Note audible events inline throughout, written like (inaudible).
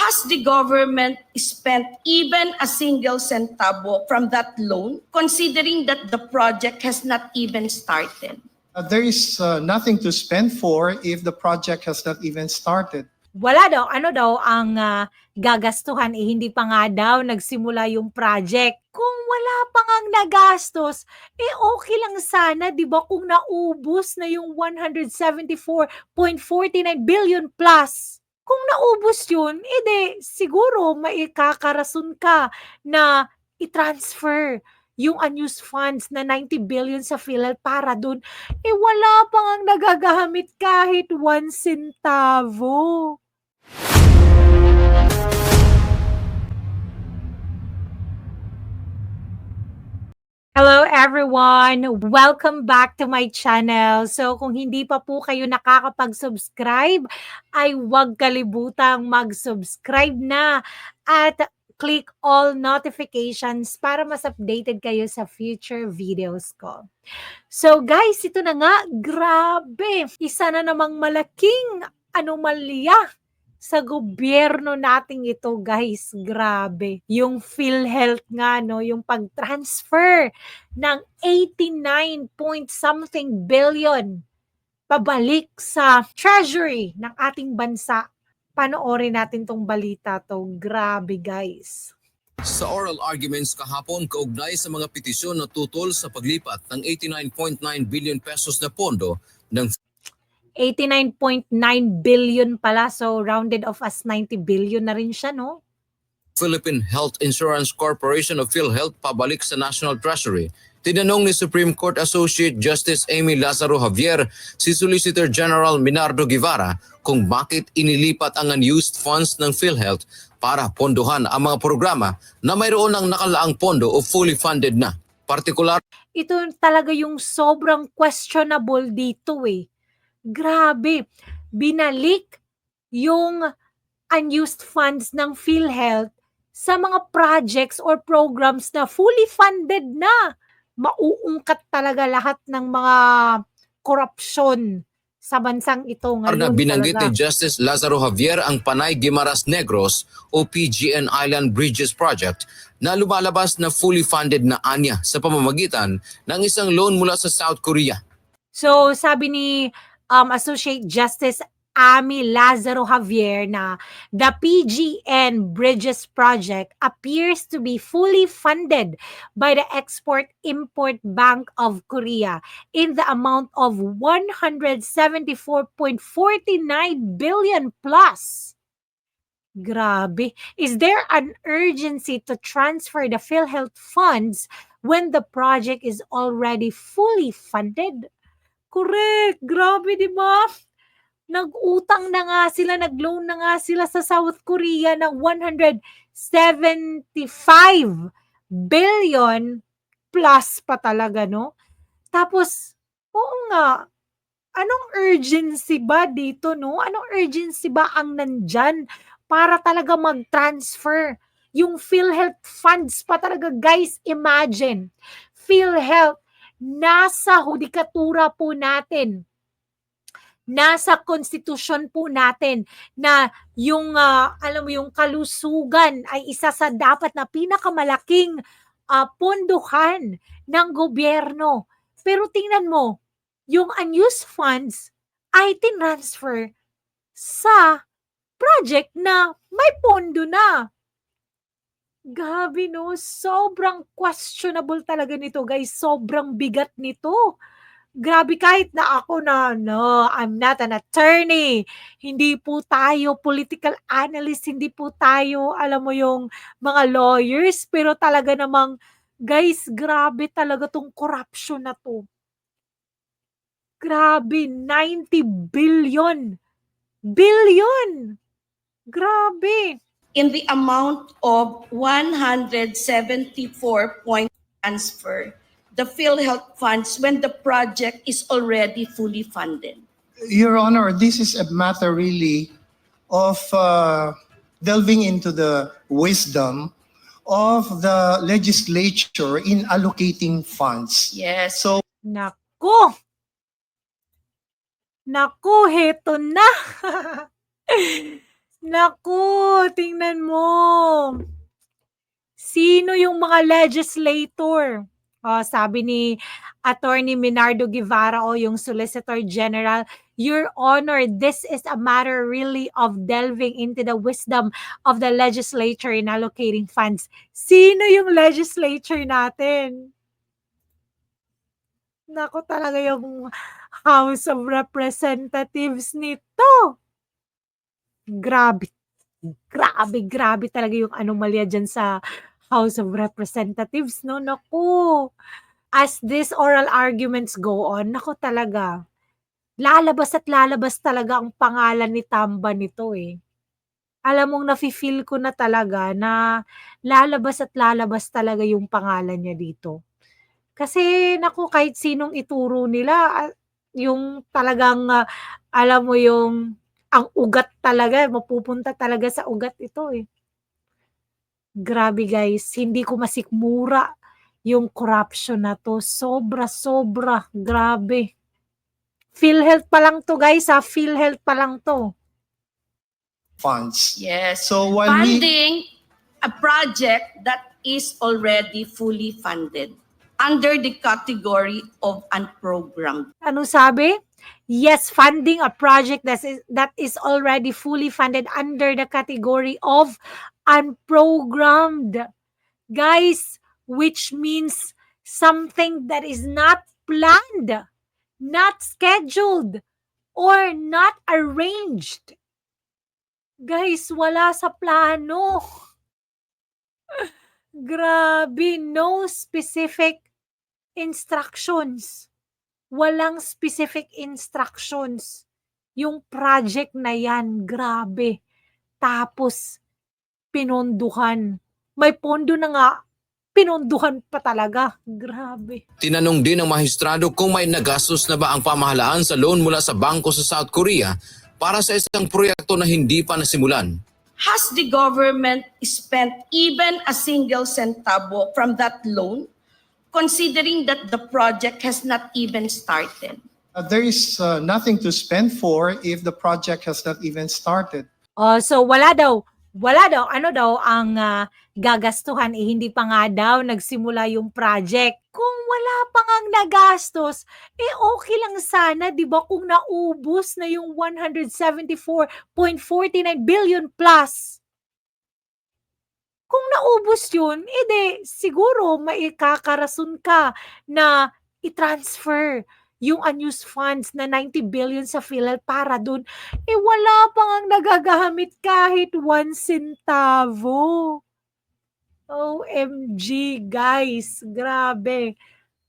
Has the government spent even a single centavo from that loan, considering that the project has not even started? Uh, There is uh, nothing to spend for if the project has not even started. wala daw, ano daw ang ah, gagastuhan, eh, hindi pa nga daw nagsimula yung project. Kung wala pa ngang nagastos, eh okay lang sana, di ba, kung naubos na yung 174.49 billion plus. Kung naubos yun, edi siguro maikakarason ka na i-transfer yung unused funds na 90 billion sa PhilHealth para dun, eh wala pa ngang nagagamit kahit one centavo. Hello everyone! Welcome back to my channel. So kung hindi pa po kayo nakakapag-subscribe, ay huwag kalibutang mag-subscribe na at click all notifications para mas updated kayo sa future videos ko. So guys, ito na nga, grabe! Isa na namang malaking anomalya sa gobyerno nating ito, guys. Grabe. Yung PhilHealth nga, no, yung pag-transfer ng 89 point something billion pabalik sa treasury ng ating bansa. Panoorin natin tong balita to. Grabe, guys. Sa oral arguments kahapon kaugnay sa mga petisyon na tutol sa paglipat ng 89.9 billion pesos na pondo ng 89.9 billion pala. So, rounded off as 90 billion na rin siya, no? Philippine Health Insurance Corporation of PhilHealth pabalik sa National Treasury. Tinanong ni Supreme Court Associate Justice Amy Lazaro Javier si Solicitor General Minardo Guevara kung bakit inilipat ang unused funds ng PhilHealth para pondohan ang mga programa na mayroon ng nakalaang pondo o fully funded na. Partikular ito talaga yung sobrang questionable dito eh. Grabe, binalik yung unused funds ng PhilHealth sa mga projects or programs na fully funded na. Mauungkat talaga lahat ng mga korupsyon sa bansang ito na ngayon binanggit ni talaga. Justice Lazaro Javier ang Panay Guimaras Negros o PGN Island Bridges Project na lumalabas na fully funded na anya sa pamamagitan ng isang loan mula sa South Korea. So, sabi ni um, Associate Justice Ami Lazaro Javier na the PGN Bridges Project appears to be fully funded by the Export-Import Bank of Korea in the amount of 174.49 billion plus. Grabe. Is there an urgency to transfer the PhilHealth funds when the project is already fully funded? Correct. Grabe, di ba? Nag-utang na nga sila, nag-loan na nga sila sa South Korea ng 175 billion plus pa talaga, no? Tapos, oo nga, anong urgency ba dito, no? Anong urgency ba ang nandyan para talaga mag-transfer? Yung PhilHealth funds pa talaga, guys, imagine. PhilHealth, nasa hudikatura po natin nasa konstitusyon po natin na yung ah, alam mo yung kalusugan ay isa sa dapat na pinakamalaking ah, pondohan ng gobyerno. Pero tingnan mo, yung unused funds ay tinransfer sa project na may pondo na. Gabi no, sobrang questionable talaga nito guys. Sobrang bigat nito. Grabe kahit na ako na no, I'm not an attorney. Hindi po tayo political analyst, hindi po tayo alam mo yung mga lawyers, pero talaga namang guys, grabe talaga tong corruption na to. Grabe, 90 billion. Billion. Grabe. In the amount of 174 point transfer the PhilHealth funds when the project is already fully funded. Your Honor, this is a matter really of uh, delving into the wisdom of the legislature in allocating funds. Yes. So Nako! Nako, heto na! (laughs) Naku, tingnan mo. Sino yung mga legislator? Oh, sabi ni Attorney Minardo Guevara o yung Solicitor General, Your Honor, this is a matter really of delving into the wisdom of the legislature in allocating funds. Sino yung legislature natin? Nako talaga yung House of Representatives nito. Grabe. Grabe, grabe talaga yung anomalya dyan sa House of Representatives, no? Naku. As these oral arguments go on, nako talaga. Lalabas at lalabas talaga ang pangalan ni Tamba nito eh. Alam mong nafe-feel ko na talaga na lalabas at lalabas talaga yung pangalan niya dito. Kasi naku, kahit sinong ituro nila, ah, yung talagang ah, alam mo yung ang ugat talaga, mapupunta talaga sa ugat ito eh. Grabe guys, hindi ko masikmura yung corruption na to. Sobra, sobra. Grabe. PhilHealth pa lang to guys ha. PhilHealth pa lang to. funds. Yes. So while we Funding a project that is already fully funded under the category of unprogrammed. Ano sabi? Yes, funding a project that is, that is already fully funded under the category of unprogrammed. Guys, which means something that is not planned, not scheduled, or not arranged. Guys, wala sa plano. Grabe, no specific instructions walang specific instructions. Yung project na yan, grabe. Tapos, pinonduhan. May pondo na nga, pinonduhan pa talaga. Grabe. Tinanong din ng mahistrado kung may nagastos na ba ang pamahalaan sa loan mula sa bangko sa South Korea para sa isang proyekto na hindi pa nasimulan. Has the government spent even a single centavo from that loan, considering that the project has not even started? uh, there is uh, nothing to spend for if the project has not even started. Oh, so wala daw, wala daw, ano daw ang ah, gagastuhan, eh, hindi pa nga daw nagsimula yung project. Kung wala pa nga nagastos, eh okay lang sana, di ba, kung naubos na yung 174.49 billion plus. Kung naubos yun, edi siguro maikakarason ka na i-transfer yung unused funds na 90 billion sa PhilHealth para dun eh wala pa ngang nagagamit kahit one centavo. OMG, guys. Grabe.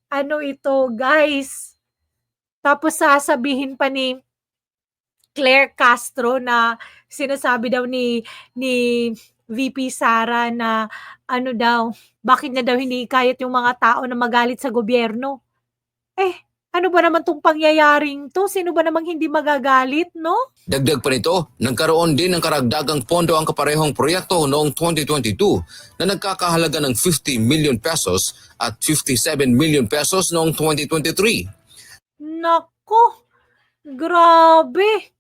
Ano ito, guys? Tapos sasabihin pa ni Claire Castro na sinasabi daw ni ni VP Sara na ano daw, bakit na daw hindi kayat yung mga tao na magalit sa gobyerno? Eh, ano ba naman tong pangyayaring to? Sino ba namang hindi magagalit, no? Dagdag pa nito, nagkaroon din ng karagdagang pondo ang kaparehong proyekto noong 2022 na nagkakahalaga ng 50 million pesos at 57 million pesos noong 2023. Nako, grabe.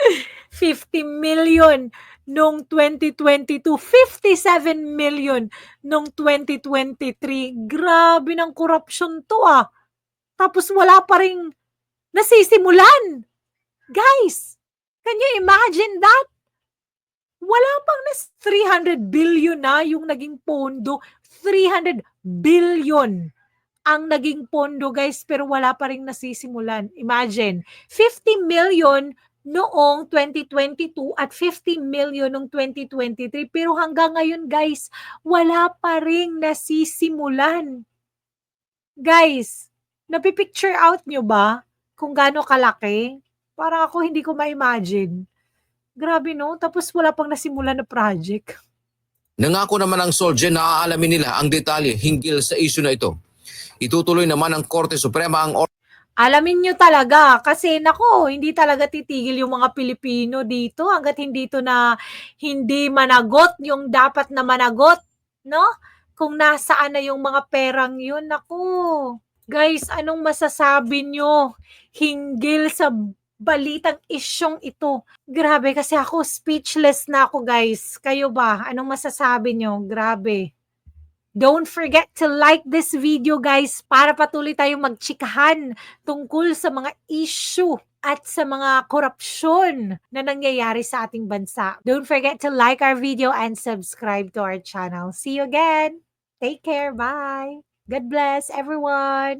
(laughs) 50 million nung 2022, 57 million nung 2023. Grabe ng corruption to ah. Tapos wala pa rin nasisimulan. Guys, can you imagine that? Wala pang nas 300 billion na yung naging pondo. 300 billion ang naging pondo guys pero wala pa rin nasisimulan. Imagine, 50 million noong 2022 at 50 million noong 2023 pero hanggang ngayon guys, wala pa rin nasisimulan. Guys, napipicture out nyo ba kung gaano kalaki? Para ako hindi ko ma-imagine. Grabe no, tapos wala pang nasimulan na project. Nangako naman ang Solgen na aalamin nila ang detalye hinggil sa issue na ito. Itutuloy naman ng Korte Suprema ang Alamin nyo talaga kasi nako, hindi talaga titigil yung mga Pilipino dito hanggat hindi to na hindi managot yung dapat na managot, no? Kung nasaan na yung mga perang yun, nako. Guys, anong masasabi nyo hinggil sa balitang isyong ito. Grabe kasi ako speechless na ako guys. Kayo ba? Anong masasabi nyo? Grabe. Don't forget to like this video guys para patuloy tayong magchikahan tungkol sa mga issue at sa mga korupsyon na nangyayari sa ating bansa. Don't forget to like our video and subscribe to our channel. See you again. Take care. Bye. God bless everyone.